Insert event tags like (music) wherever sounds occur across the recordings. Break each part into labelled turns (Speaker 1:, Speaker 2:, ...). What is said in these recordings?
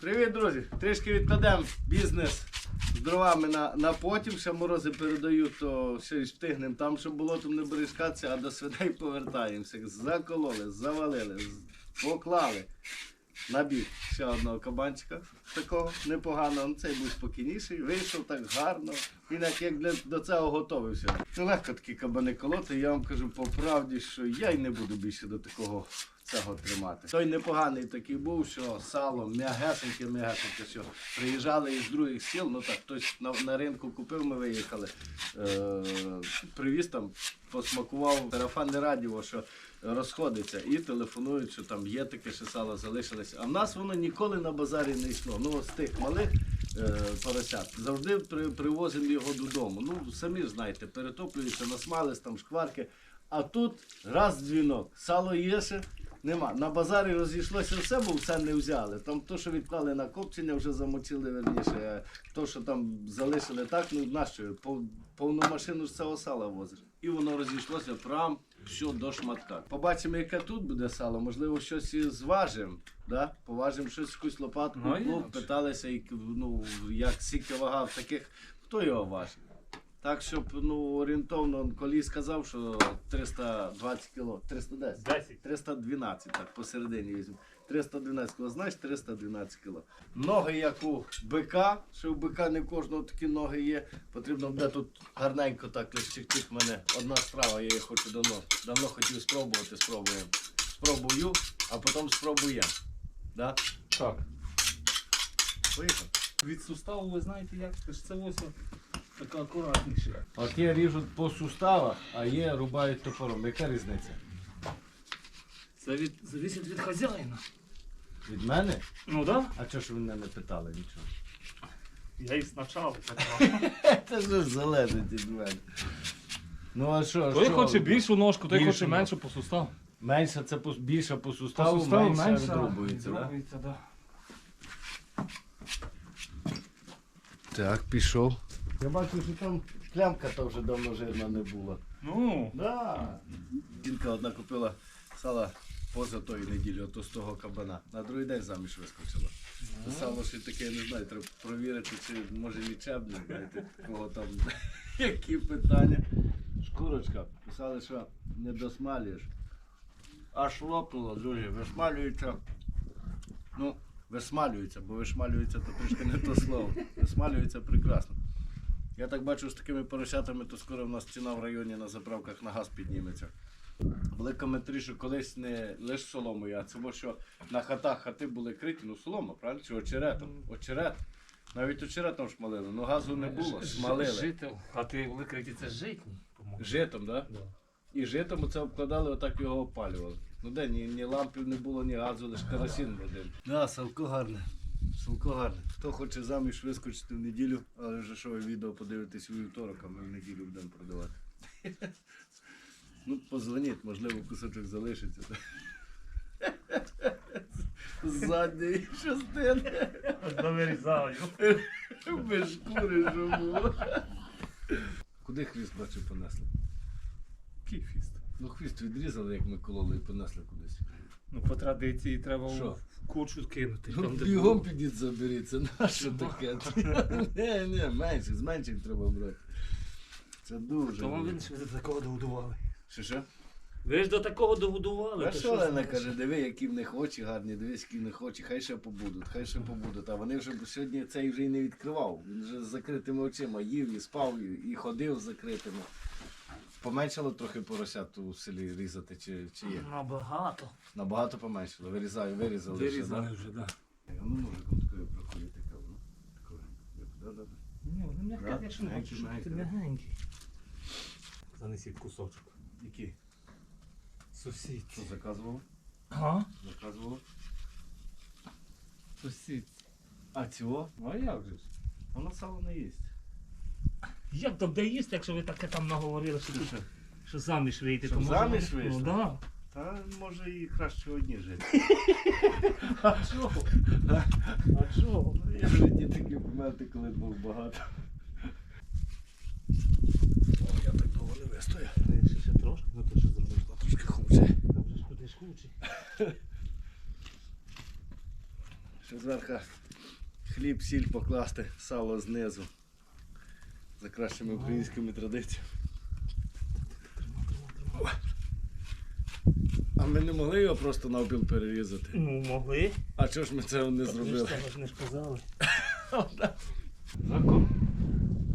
Speaker 1: Привіт, друзі! Трішки відкладемо бізнес з дровами на, на потім. Ще морози передають, то ще й встигнемо там, щоб болотом не бережкатися, а до свиней повертаємося. Закололи, завалили, поклали на бік ще одного кабанчика. Такого непоганого. Ну, цей був спокійніший, вийшов так гарно. Він як, як для, до цього готовився. Це легко такі кабани колоти. Я вам кажу по правді, що я й не буду більше до такого цього тримати. Той непоганий такий був, що сало м'ягесеньке, м'ягесеньке, що приїжджали із других сіл, ну так хтось на, на ринку купив, ми виїхали. Е, привіз там, посмакував сарафанне радіо, що розходиться, і телефонують, що там є таке, що сало залишилось. А в нас воно ніколи на базарі не йшло. Ну, з тих малих е, поросят. Завжди при, привозимо його додому. Ну, самі ж знаєте, перетоплюється, насмались там шкварки. А тут раз дзвінок, сало є ще, нема. На базарі розійшлося все, бо все не взяли. Там то, що відклали на копчення, вже замочили верніше. То, що там залишили так, ну нащо? Пов- Повну машину з цього сала возиш. І воно розійшлося прям все до шматка. Побачимо, яке тут буде сало. Можливо, щось і зважимо. Да? Поважимо щось, якусь лопатку,
Speaker 2: Ну, а як же?
Speaker 1: питалися, і, ну, як скільки вага в таких, хто його важить? Так, щоб ну, орієнтовно, колій сказав, що 320 кіло, 310.
Speaker 2: 10.
Speaker 1: 312, так, посередині візьму. 312 кіло, знаєш, 312 кіло. Ноги, як у бика, що у бика не кожного такі ноги є. Потрібно буде тут гарненько так розчекти в мене одна страва, я її хочу давно. Давно хотів спробувати, спробуємо. Спробую, а потім спробуємо. Да?
Speaker 2: Так.
Speaker 1: Поїхали.
Speaker 2: Від суставу ви знаєте як? Це ось така акуратніше.
Speaker 1: От є ріжуть по суставах, а є рубають топором. Яка різниця?
Speaker 2: Це від, залежить від хазяїна.
Speaker 1: Від мене?
Speaker 2: Ну да?
Speaker 1: А чого ж ви мене не питали нічого?
Speaker 2: Я і спочатку питав. (laughs)
Speaker 1: Це ж залежить від мене. Ну а що?
Speaker 2: Той
Speaker 1: що?
Speaker 2: хоче більшу ножку, той
Speaker 1: Більшу
Speaker 2: хоче меншу по суставу.
Speaker 1: Менше це по, більше по
Speaker 2: По
Speaker 1: суставу,
Speaker 2: суставу
Speaker 1: менше,
Speaker 2: менше
Speaker 1: відрубується, да?
Speaker 2: відрубується, да.
Speaker 1: Так, пішов. Я бачу, що там клямка то вже давно жирна не була.
Speaker 2: Ну,
Speaker 1: Да. Жінка одна купила сала поза тої неділі, ото з того кабана. На другий день заміж вискочила. Це сало ще таке, я не знаю, треба провірити, чи може лічебне, знаєте, кого там, (laughs) які питання. Шкурочка, писали, що не досмалюєш. Аж лопнуло, друзі, висмалюється. Ну, висмалюється, бо вишмалюється то трішки не то слово. Висмалюється прекрасно. Я так бачу, з такими поросятами, то скоро в нас ціна в районі на заправках на газ підніметься. Були коментарі, що колись не лише соломою, а це бо що на хатах хати були криті, ну солома, правильно? Чи очеретом? Очерет. Навіть очеретом шмалили, ну газу не було, смалили.
Speaker 2: Жител. А ти викриті це житні.
Speaker 1: Житом, так? Да?
Speaker 2: Да.
Speaker 1: І житом це обкладали, отак його опалювали. Ну де, ні, ні лампів не було, ні газу, лише керосин один. Да, салко гарне. Салко гарне. Хто хоче заміж вискочити в неділю, але вже що ви відео подивитесь у вівторок, а ми в неділю будемо продавати. (laughs) Ну, позвоніть, можливо, кусочок залишиться. З задньої частини.
Speaker 2: Довирізаю. (laughs)
Speaker 1: Без шкури було. Куди хвіст бачу понесли?
Speaker 2: Який фіст?
Speaker 1: Ну хвіст відрізали, як ми кололи і понесли кудись.
Speaker 2: Ну, по традиції треба
Speaker 1: Що?
Speaker 2: Кучу кинути.
Speaker 1: Ну,
Speaker 2: Там, де
Speaker 1: бігом
Speaker 2: було.
Speaker 1: підіть заберіться, на таке? Ні, ні, менше, з менших треба брати. Це дуже.
Speaker 2: То вам
Speaker 1: дуже.
Speaker 2: видно, що ви до такого догодували.
Speaker 1: Що що?
Speaker 2: Ви ж до такого догодували.
Speaker 1: А
Speaker 2: то
Speaker 1: що Олена
Speaker 2: знаєш?
Speaker 1: каже, диви, які в них очі гарні, дивись, які в них очі, хай ще побудуть, хай ще побудуть. А вони вже сьогодні цей вже і не відкривав. Він вже з закритими очима їв і спав, і ходив з закритими. Поменшало трохи поросят у селі різати, чи, чи є?
Speaker 2: Набагато.
Speaker 1: Набагато поменшало. Вирізаю, вирізали.
Speaker 2: Вирізали вже, так.
Speaker 1: Ну, ножиком такою таке, воно. Такою.
Speaker 2: Ні, вони м'яке, якщо
Speaker 1: м'ягенький,
Speaker 2: Занесіть кусочок.
Speaker 1: Які?
Speaker 2: Сусід.
Speaker 1: Що заказував?
Speaker 2: А?
Speaker 1: Заказував.
Speaker 2: Сусід.
Speaker 1: А цього?
Speaker 2: Ну а як же ж?
Speaker 1: Воно сало не їсть.
Speaker 2: Як то де їсти, якщо ви таке там наговорили, що,
Speaker 1: що?
Speaker 2: що заміж вийти,
Speaker 1: Щоб
Speaker 2: то може...
Speaker 1: заміж вийшла?
Speaker 2: Ну да.
Speaker 1: Та може і краще одні жити. (laughs)
Speaker 2: А чого? А чого?
Speaker 1: Я в житті такі моменти, коли був багато. О, я так довго не вистою.
Speaker 2: Ще, ще трошки, ну то що зробиш?
Speaker 1: Трошки хуже.
Speaker 2: Там же ж кудись хучі.
Speaker 1: Що Зверху хліб, сіль покласти, сало знизу. За кращими українськими традиціями. А ми не могли його просто навпіл перерізати.
Speaker 2: Ну, могли.
Speaker 1: А чого ж ми це не зробили?
Speaker 2: Ми ж не ж казали. (laughs) Закон.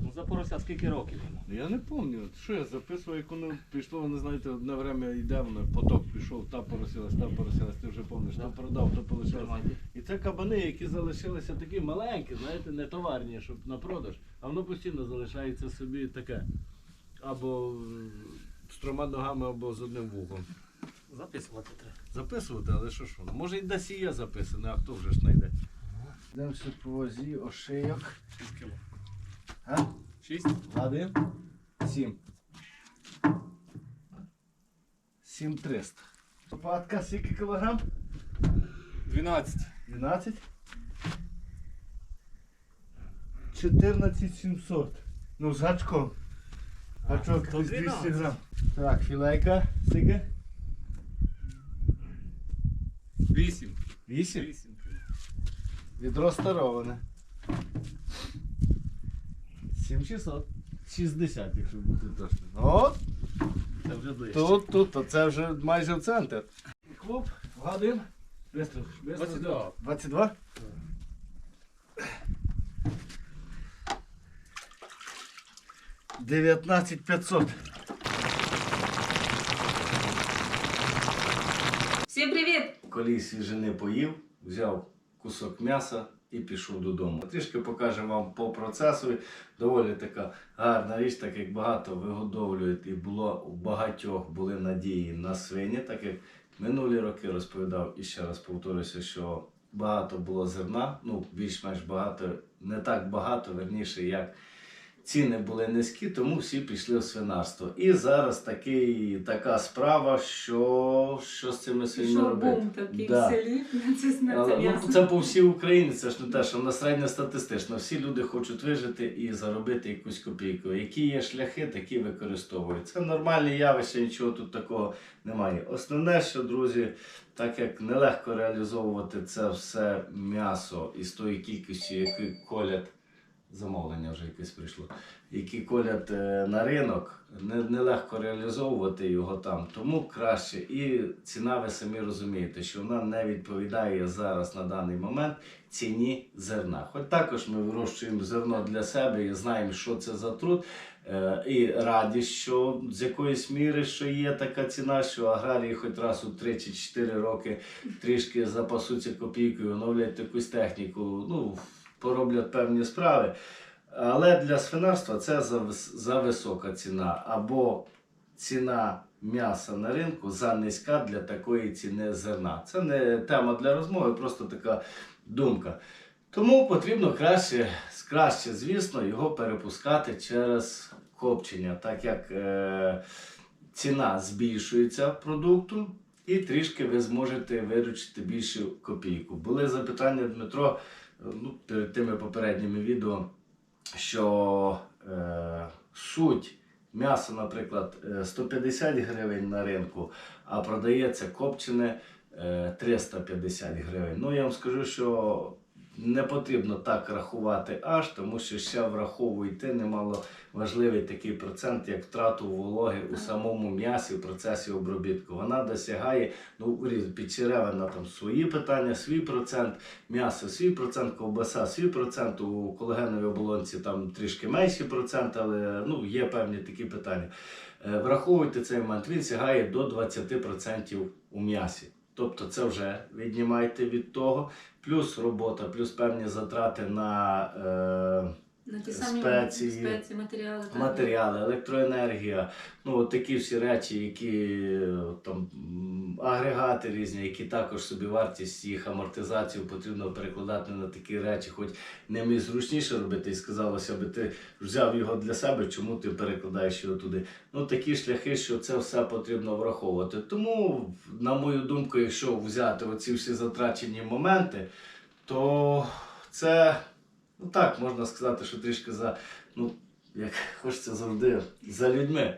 Speaker 2: Ну, запорося, скільки років?
Speaker 1: Я не пам'ятаю, що я записував, як воно пішло, воно знаєте, одне время йде, воно поток пішов, та поросилась, та поросилась, ти вже пам'ятаєш, то продав, то полишилось. І це кабани, які залишилися такі маленькі, знаєте, не товарні, щоб на продаж, а воно постійно залишається собі таке. Або з трьома ногами, або з одним вухом.
Speaker 2: Записувати треба.
Speaker 1: Записувати, але що ж воно? Може і десь і є записане, а хто вже ж знайде. Йдемо по возі, ошийок.
Speaker 2: 6 кіло. 6?
Speaker 1: Один. Сім. Сім триста. Лопатка скільки кілограм?
Speaker 2: 12.
Speaker 1: 12. 14 700. Ну, з гачком. Гачок десь 200
Speaker 2: 12.
Speaker 1: грам. Так, філейка. Скільки?
Speaker 2: 8.
Speaker 1: 8.
Speaker 2: 8.
Speaker 1: Відро староване. 7600. 60, якщо бути точно. От,
Speaker 2: Це вже ближче.
Speaker 1: тут, тут, то це вже майже в центр. Клуб, вгадуємо. Бистро, бистро.
Speaker 2: 22.
Speaker 1: 22? Дев'ятнадцять п'ятсот.
Speaker 3: Всім привіт!
Speaker 1: Коли свіжини поїв, взяв кусок м'яса і пішов додому. Трішки покажемо вам по процесу. Доволі така гарна річ, так як багато вигодовлюють і було у багатьох були надії на свині, так як минулі роки розповідав і ще раз повторюся, що багато було зерна, ну більш-менш багато, не так багато, верніше, як ціни були низькі, тому всі пішли в свинарство. І зараз такий, така справа, що, що з цими свиньми
Speaker 3: Пішов
Speaker 1: робити.
Speaker 3: бум такий
Speaker 1: Да.
Speaker 3: в селі це,
Speaker 1: Але, ну, це по всій Україні, це ж не те, що на середньостатистично. Всі люди хочуть вижити і заробити якусь копійку. Які є шляхи, такі використовують. Це нормальне явище, нічого тут такого немає. Основне, що, друзі, так як нелегко реалізовувати це все м'ясо із тої кількості, які колять. Замовлення вже якесь прийшло, які колять е, на ринок, не- нелегко реалізовувати його там. Тому краще. І ціна, ви самі розумієте, що вона не відповідає зараз на даний момент ціні зерна. Хоч також ми вирощуємо зерно для себе і знаємо, що це за труд. Е, І раді, що з якоїсь міри, що є така ціна, що аграрії хоч раз у 3 чи 4 роки трішки запасуться копійкою, оновлять якусь техніку, ну, пороблять певні справи. Але для свинарства це завис- зависока ціна. Або ціна м'яса на ринку занизька для такої ціни зерна. Це не тема для розмови, просто така думка. Тому потрібно краще, краще, звісно, його перепускати через копчення, так як е, ціна збільшується продукту, і трішки ви зможете виручити більшу копійку. Були запитання Дмитро ну, перед тими попередніми відео, що е, суть м'яса, наприклад, е, 150 гривень на ринку, а продається копчене е, 350 гривень. Ну, я вам скажу, що не потрібно так рахувати аж, тому що ще враховуйте немало важливий такий процент, як втрату вологи у самому м'ясі в процесі обробітку. Вона досягає, ну, підчеревина там свої питання, свій процент, м'ясо свій процент, ковбаса свій процент, у колагеновій оболонці там трішки менший процент, але ну, є певні такі питання. Е, Враховуйте цей момент, він сягає до 20% у м'ясі. Тобто це вже віднімайте від того, плюс робота, плюс певні затрати на е,
Speaker 3: ті самі
Speaker 1: спеції,
Speaker 3: спеції матеріали. так.
Speaker 1: матеріали, електроенергія, ну от такі всі речі, які там агрегати різні, які також собі вартість їх амортизацію потрібно перекладати на такі речі, хоч ним і зручніше робити, і сказалося би, ти взяв його для себе, чому ти перекладаєш його туди. Ну такі шляхи, що це все потрібно враховувати. Тому, на мою думку, якщо взяти оці всі затрачені моменти, то це ну так можна сказати, що трішки за ну як хочеться завжди за людьми.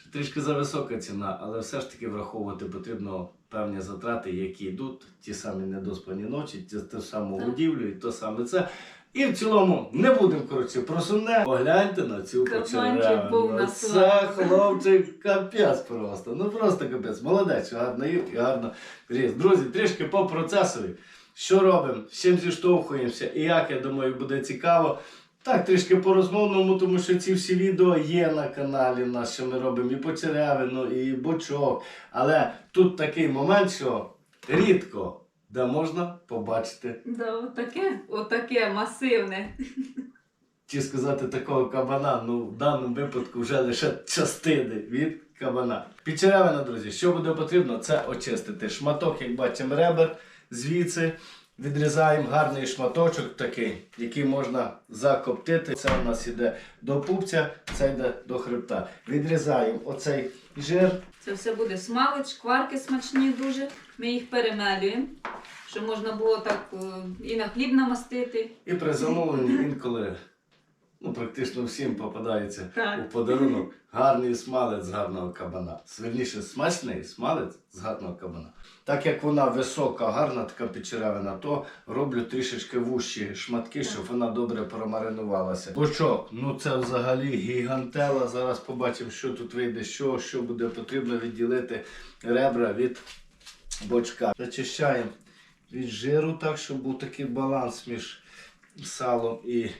Speaker 1: Що трішки за висока ціна, але все ж таки враховувати потрібно певні затрати, які йдуть, ті самі недоспані ночі, ті, ту саму будівлю і то саме це. І в цілому не будемо коротше про сумне. Погляньте на цю
Speaker 3: на
Speaker 1: Це хлопчик капець просто. Ну просто капець. Молодець, гарно їв і гарно ріс. Друзі, трішки по процесові. Що робимо? Чим зіштовхуємося і як, я думаю, буде цікаво. Так, трішки по розмовному, тому що ці всі відео є на каналі, нас, що ми робимо і по черевину, і бочок. Але тут такий момент, що рідко де можна побачити,
Speaker 3: Да, отаке, отаке масивне.
Speaker 1: чи сказати такого кабана, ну в даному випадку вже лише частини від кабана. Під черевина, друзі, що буде потрібно, це очистити шматок, як бачимо, ребер звідси. Відрізаємо гарний шматочок такий, який можна закоптити. Це у нас іде до пупця, це йде до хребта. Відрізаємо оцей жир.
Speaker 3: Це все буде смалець, шкварки смачні дуже. Ми їх перемелюємо, щоб можна було так е, і на хліб намастити.
Speaker 1: І при замовленні (laughs) інколи ну, практично всім попадається
Speaker 3: Так.
Speaker 1: у подарунок гарний смалець з гарного кабана. Сверніше смачний смалець з гарного кабана. Так як вона висока, гарна така печеревина, то роблю трішечки вущі шматки, щоб вона добре промаринувалася. Бочок, ну це взагалі гігантела. Зараз побачимо, що тут вийде, що, що буде потрібно відділити ребра від бочка. Зачищаємо від жиру, так, щоб був такий баланс між салом і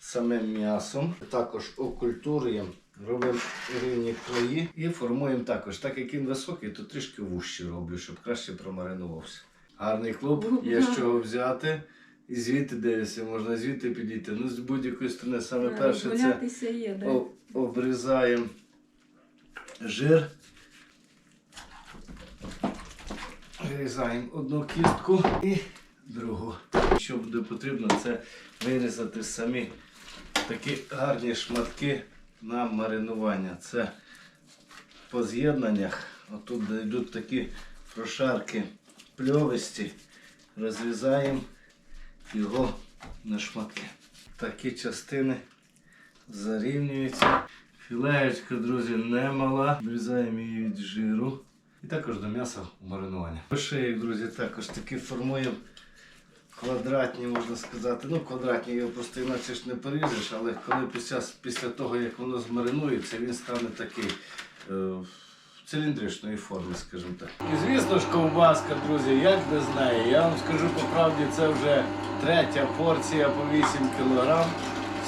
Speaker 1: самим м'ясом. Також окультуруємо, робимо рівні краї і формуємо також. Так як він високий, то трішки вужче роблю, щоб краще промаринувався. Гарний клуб, є з чого взяти. І звідти дивишся, можна звідти підійти. Ну, з будь-якої сторони, саме перше це
Speaker 3: є, да.
Speaker 1: обрізаємо жир. Вирізаємо одну кістку і другу. Що буде потрібно, це вирізати самі такі гарні шматки на маринування. Це по з'єднаннях. Отут йдуть такі прошарки пльовисті. Розрізаємо його на шматки. Такі частини зарівнюється. Філеєчка, друзі, немала. Врізаємо її від жиру. І також до м'яса в маринування. Шиїк, друзі, також такі формуємо квадратні, можна сказати. Ну, квадратні його просто іначе ж не поріжеш, але коли після, після того, як воно змаринується, він стане такий. Е, Циліндричної форми, скажімо так. І звісно ж, ковбаска, друзі, як без неї. Я вам скажу по правді, це вже третя порція по 8 кг,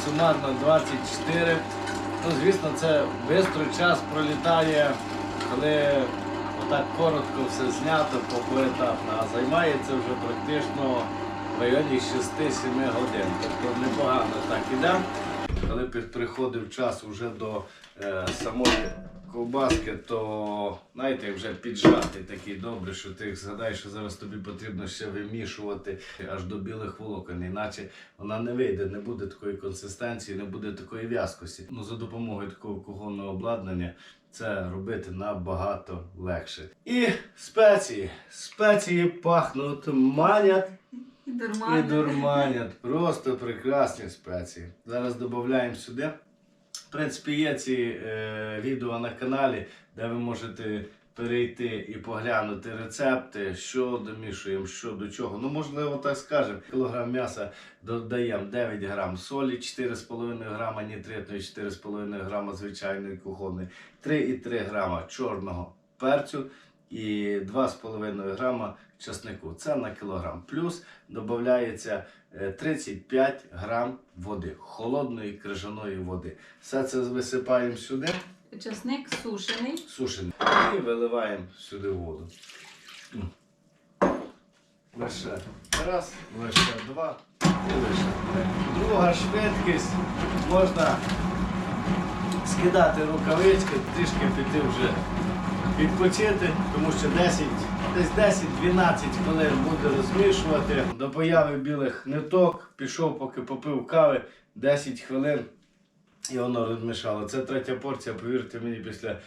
Speaker 1: сумарно 24. Ну, звісно, це швидко час пролітає, коли отак коротко все знято по поетапно, а займає це вже практично районі 6-7 годин. Тобто непогано так іде. Коли приходив час вже до е, самої ковбаски, то знаєте, вже піджатий такий добре, що ти згадаєш, що зараз тобі потрібно ще вимішувати аж до білих волокон, іначе вона не вийде, не буде такої консистенції, не буде такої в'язкості. Ну за допомогою такого кухонного обладнання це робити набагато легше. І спеції. Спеції пахнуть манять.
Speaker 3: І
Speaker 1: дурманять. Просто прекрасні спеції. Зараз додаємо сюди. В принципі, є ці е, відео на каналі, де ви можете перейти і поглянути рецепти, що домішуємо, що до чого. Ну, можливо, так скажемо. Кілограм м'яса додаємо 9 грам солі, 4,5 грама нітритної, 4,5 грама звичайної кухонної, 3,3 грама чорного перцю і 2,5 грама часнику. Це на кілограм. Плюс додається е, 35 грам води, холодної крижаної води. Все це висипаємо сюди,
Speaker 3: Часник сушений.
Speaker 1: сушений, і виливаємо сюди воду. Лише раз, лише два і лише три. Друга швидкість можна скидати рукавички, трішки піти вже відпочити, тому що 10, десь 10-12 хвилин буде розмішувати. До появи білих ниток пішов, поки попив кави 10 хвилин і воно розмішало. Це третя порція, повірте мені, після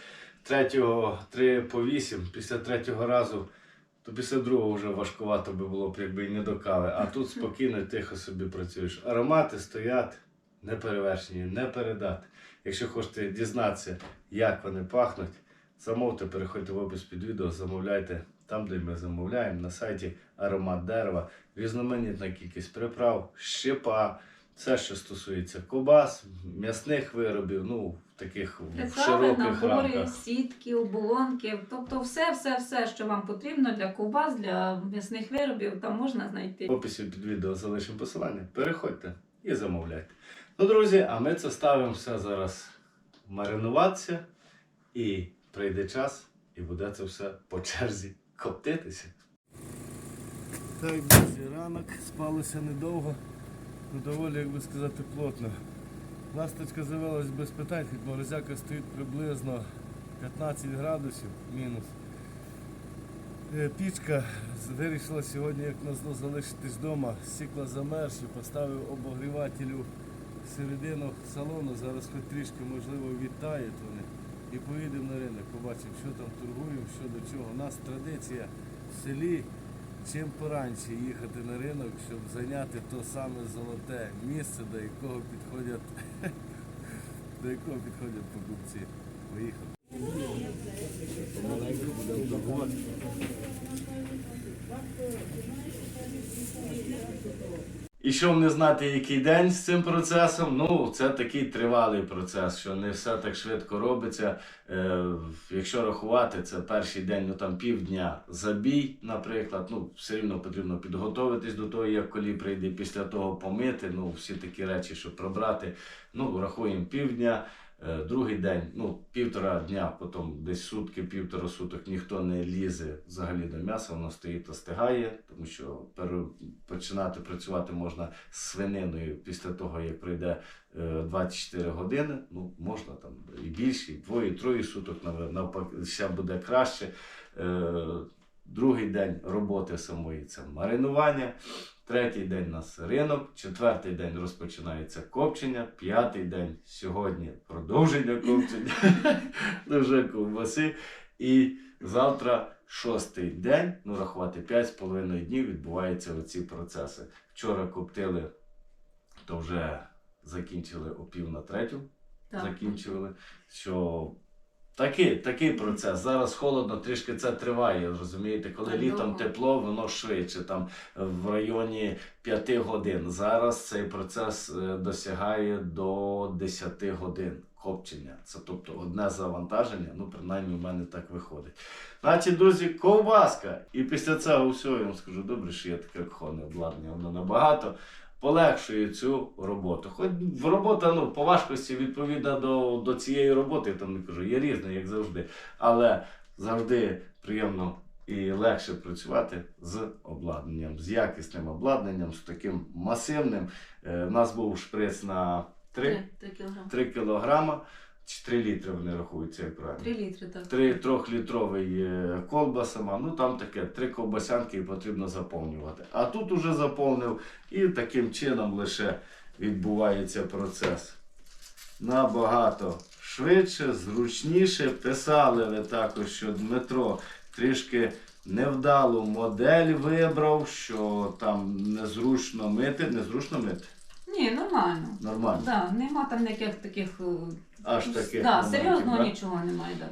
Speaker 1: третього 3 по 8, після третього разу. То після другого вже важкувато би було б, якби і не до кави. А тут спокійно, тихо собі працюєш. Аромати стоять неперевершені, не передати. Якщо хочете дізнатися, як вони пахнуть, замовте, переходьте в опис під відео, замовляйте там, де ми замовляємо, на сайті аромат дерева, різноманітна кількість приправ, щепа, все, що стосується кобас, м'ясних виробів, ну, таких в широких
Speaker 3: набори,
Speaker 1: рамках.
Speaker 3: сітки, оболонки, тобто все, все, все, що вам потрібно для ковбас, для м'ясних виробів, там можна знайти.
Speaker 1: В описі під відео залишимо посилання. Переходьте і замовляйте. Ну, друзі, а ми це ставимо все зараз маринуватися, і прийде час, і буде це все по черзі коптитися. Так, друзі, ранок спалося недовго, ну доволі, як би сказати, плотно. Ласточка завелась без питань, хоч морозяка стоїть приблизно 15 градусів мінус. Е, Пічка вирішила сьогодні, як назло, залишитись вдома. Стікла замерзші, поставив обогрівателю середину салону. Зараз хоч трішки, можливо, вони. І поїдемо на ринок, побачимо, що там торгуємо, що до чого. У нас традиція в селі чим поранці їхати на ринок, щоб зайняти то саме золоте місце, до якого підходять, (laughs) до якого підходять покупці. Поїхали. І щоб не знати, який день з цим процесом, ну це такий тривалий процес, що не все так швидко робиться. Е, якщо рахувати, це перший день, ну там півдня забій, наприклад. Ну, все рівно потрібно підготуватись до того, як колі прийде, після того помити. Ну, всі такі речі, щоб пробрати. Ну, рахуємо півдня. Е, Другий день, ну півтора дня, потім десь сутки, півтора суток ніхто не лізе взагалі до м'яса, воно стоїть остигає, тому що починати працювати можна з свининою після того, як пройде е, 24 години. Ну, можна там і більше, і двоє, троє суток, нав- навпаки, ще буде краще. Другий день роботи самої це маринування. Третій день у нас ринок, четвертий день розпочинається копчення, п'ятий день сьогодні продовження копчення, (laughs) вже ковбаси. І завтра шостий день, ну рахувати 5,5 днів відбуваються оці процеси. Вчора коптили, то вже закінчили о пів на третю.
Speaker 3: Так.
Speaker 1: Закінчували. Що такий, такий процес. Зараз холодно, трішки це триває. Розумієте, коли
Speaker 3: Так
Speaker 1: літом
Speaker 3: довго.
Speaker 1: тепло, воно швидше, там в районі 5 годин. Зараз цей процес е, досягає до 10 годин копчення. Це тобто одне завантаження, ну принаймні в мене так виходить. Значить, друзі, ковбаска. І після цього всього я вам скажу, добре, що є таке кухонне обладнання, воно набагато полегшує цю роботу. Хоч робота ну, по важкості відповідна до, до цієї роботи, я там не кажу, є різна, як завжди. Але завжди приємно і легше працювати з обладнанням, з якісним обладнанням, з таким масивним. Е, У нас був шприц на 3,
Speaker 3: Три, три кілограми.
Speaker 1: 3 кілограма, чи 3 літри вони рахуються, як правильно.
Speaker 3: Три літри, так.
Speaker 1: Три трьохлітровий е, колба сама, ну там таке, три ковбасянки і потрібно заповнювати. А тут уже заповнив і таким чином лише відбувається процес. Набагато швидше, зручніше. Писали ви також, що Дмитро трішки невдалу модель вибрав, що там незручно мити. Незручно мити?
Speaker 3: Ні, нормально.
Speaker 1: Нормально.
Speaker 3: Да, нема там ніяких таких.
Speaker 1: Аж таких.
Speaker 3: да, серйозного нічого немає. Да.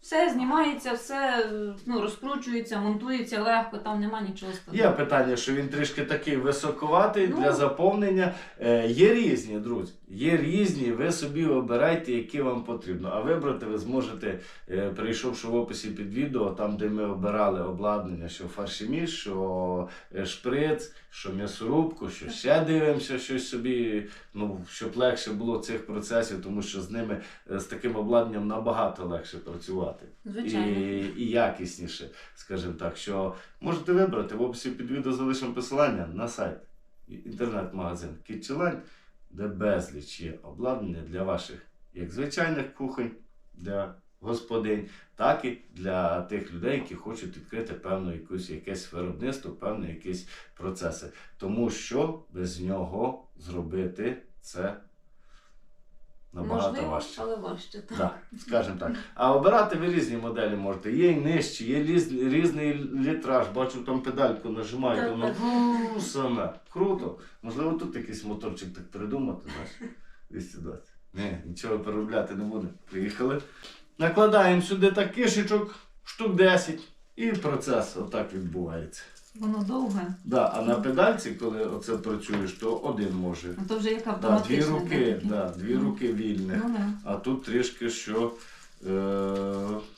Speaker 3: Все знімається, все ну, розкручується, монтується легко, там нема нічого
Speaker 1: Є питання, що він трішки такий високоватий
Speaker 3: Ну.
Speaker 1: для заповнення. Е, є різні, друзі. Є різні, ви собі обирайте, які вам потрібно. А вибрати ви зможете, е, прийшовши в описі під відео, там, де ми обирали обладнання, що фаршеміш, що е, шприц, що м'ясорубку, що ще дивимося щось собі, ну, щоб легше було цих процесів, тому що з ними, е, з таким обладнанням набагато легше працювати
Speaker 3: Звичайно.
Speaker 1: і, і якісніше, скажімо так. Що можете вибрати в описі під відео залишимо посилання на сайт, інтернет-магазин Kitcheline, де безліч є обладнання для ваших як звичайних кухонь, для господинь, так і для тих людей, які хочуть відкрити певну якусь якесь виробництво, певні якісь процеси. Тому що без нього зробити це набагато
Speaker 3: Можливо,
Speaker 1: важче.
Speaker 3: але важче. Так.
Speaker 1: Так, скажімо так. А обирати ви різні моделі можете. Є і нижчі, є різний, різний літраж. Бачу, там педальку нажимаєте,
Speaker 3: Так,
Speaker 1: воно
Speaker 3: так.
Speaker 1: «ву» саме. Круто. Можливо, тут якийсь моторчик так придумати, знаєш. 220. Ні, нічого переробляти не буде. Приїхали. Накладаємо сюди так кишечок, штук 10. І процес отак відбувається.
Speaker 3: Воно довге.
Speaker 1: Да, а на педальці, коли оце працюєш, то один може.
Speaker 3: Ну то вже як
Speaker 1: Да,
Speaker 3: автоматично.
Speaker 1: дві руки, да, дві руки вільних.
Speaker 3: Ну, да.
Speaker 1: А тут трішки що. Е,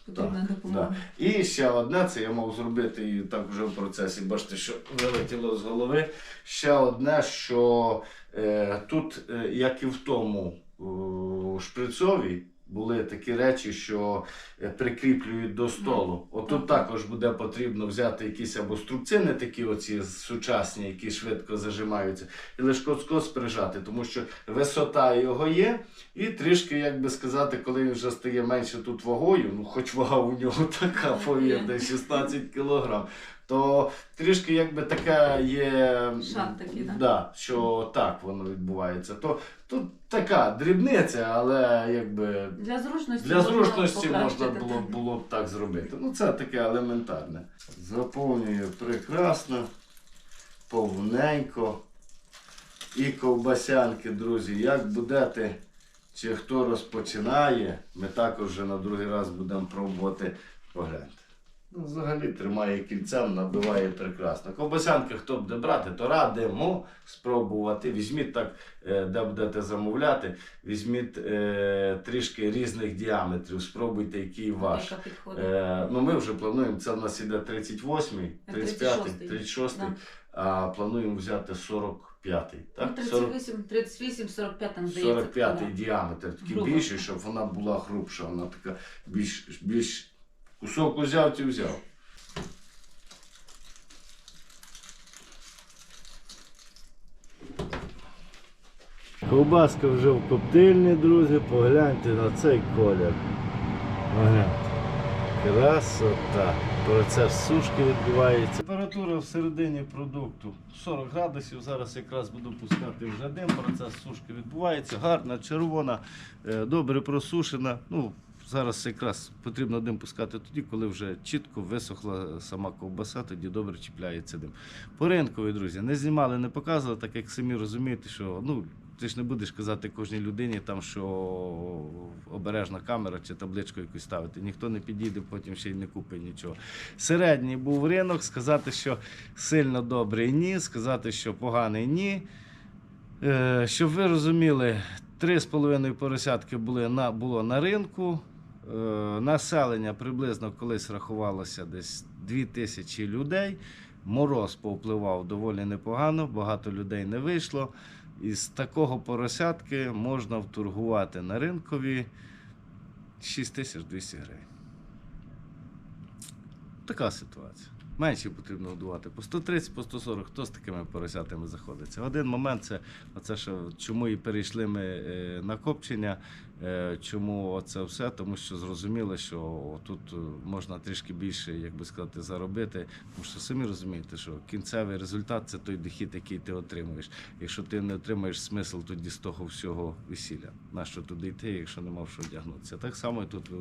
Speaker 3: Потрібна допомога.
Speaker 1: да. І ще одне, це я мав зробити і так вже в процесі. Бачите, що вилетіло з голови. Ще одне, що е, тут, е, як і в тому е, шприцові, були такі речі, що е, прикріплюють до столу. Отут
Speaker 3: Так.
Speaker 1: також буде потрібно взяти якісь або струбцини, такі оці сучасні, які швидко зажимаються, і лише коц прижати, тому що висота його є, і трішки, як би сказати, коли він вже стає менше тут вагою, ну хоч вага у нього (laughs) така, повірте, 16 кілограм, то трішки якби таке є.
Speaker 3: Такий, да?
Speaker 1: Да, що так воно відбувається. То тут така дрібниця, але якби
Speaker 3: Для зручності,
Speaker 1: для
Speaker 3: можна
Speaker 1: зручності можна
Speaker 3: покращити,
Speaker 1: було,
Speaker 3: так.
Speaker 1: було б так зробити. Ну це таке елементарне. Заповнюю прекрасно, повненько. І ковбасянки, друзі, як будете, чи хто розпочинає, ми також вже на другий раз будемо пробувати погляньте. Ну, взагалі тримає кільцем, набиває прекрасно. Ковбасянки, хто буде брати, то радимо спробувати. Візьміть так, е, де будете замовляти, візьміть е, трішки різних діаметрів, спробуйте, який ваш. Е, ну, ми вже плануємо, це в нас іде 38-й, 35-й,
Speaker 3: 36-й.
Speaker 1: 36-й,
Speaker 3: Да.
Speaker 1: а плануємо взяти 45-й.
Speaker 3: Ну,
Speaker 1: Так?
Speaker 3: 38, 38, 45 там здається.
Speaker 1: 45-й
Speaker 3: така,
Speaker 1: діаметр, такий більший, щоб вона була грубша, вона така більш, більш кусок узяв, ті взяв. Ковбаска вже в коптильні, друзі, погляньте на цей колір. Погляньте. Красота. Процес сушки відбувається. Температура всередині продукту 40 градусів. Зараз якраз буду пускати вже дим. Процес сушки відбувається. Гарна, червона, е, добре просушена. Ну, зараз якраз потрібно дим пускати тоді, коли вже чітко висохла сама ковбаса, тоді добре чіпляється дим. По ринкові, друзі, не знімали, не показували, так як самі розумієте, що ну. Ти ж не будеш казати кожній людині, там, що обережна камера чи табличку якусь ставити. Ніхто не підійде, потім ще й не купить нічого. Середній був ринок, сказати, що сильно добрий ні, сказати, що поганий ні. Е, щоб ви розуміли, 3,5 поросятки були на, було на ринку. Е, населення приблизно колись рахувалося десь 2 тисячі людей. Мороз повпливав доволі непогано, багато людей не вийшло. Із такого поросятки можна вторгувати на ринкові 6200 гривень. Така ситуація. Менше потрібно годувати. По 130, по 140, хто з такими поросятами заходиться. Один момент це оце, що чому і перейшли ми е, на копчення, чому це все, тому що зрозуміло, що тут е, можна трішки більше, як би сказати, заробити. Тому що самі розумієте, що кінцевий результат це той дохід, який ти отримуєш. Якщо ти не отримаєш смисл тоді з того всього весілля, на що туди йти, якщо не мав що одягнутися. Так само і тут е,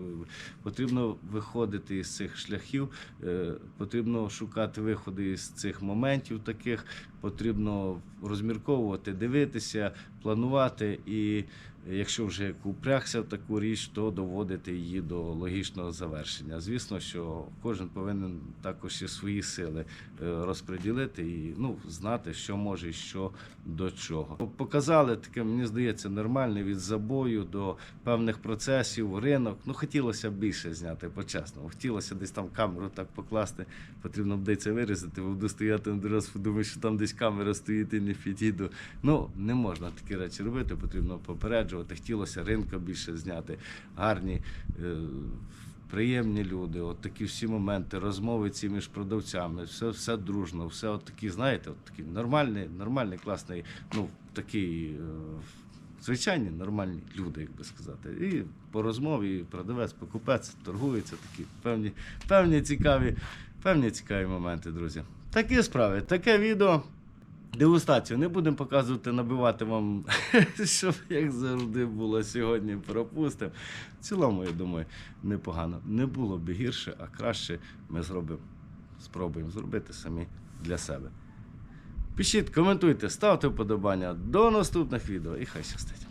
Speaker 1: потрібно виходити із цих шляхів, е, потрібно шукати виходи із цих моментів таких, потрібно розмірковувати, дивитися, планувати і. Якщо вже упрягся в таку річ, то доводити її до логічного завершення. Звісно, що кожен повинен також і свої сили е, розподілити і ну, знати, що може і що до чого. Показали таке, мені здається, нормальне від забою до певних процесів, ринок. Ну, хотілося б більше зняти по-чесному. Хотілося десь там камеру так покласти, потрібно буде це вирізати, бо буду стояти один раз, подумаю, що там десь камера стоїть і не підійду. Ну, не можна такі речі робити, потрібно попереджувати. Хотілося ринка більше зняти, гарні. Е- Приємні люди, от такі всі моменти, розмови ці між продавцями, все, все дружно, все от такі, знаєте, от такий нормальний, нормальний, класний, ну такий е, звичайні нормальні люди, як би сказати. І по розмові і продавець, покупець торгуються такі певні, певні цікаві, певні цікаві моменти, друзі. Такі справи, таке відео. Дегустацію не будемо показувати, набивати вам, (laughs) щоб як завжди було сьогодні. Пропустимо. В цілому, я думаю, непогано. Не було б гірше, а краще ми зробимо, спробуємо зробити самі для себе. Пишіть, коментуйте, ставте вподобання. До наступних відео і хай щастить.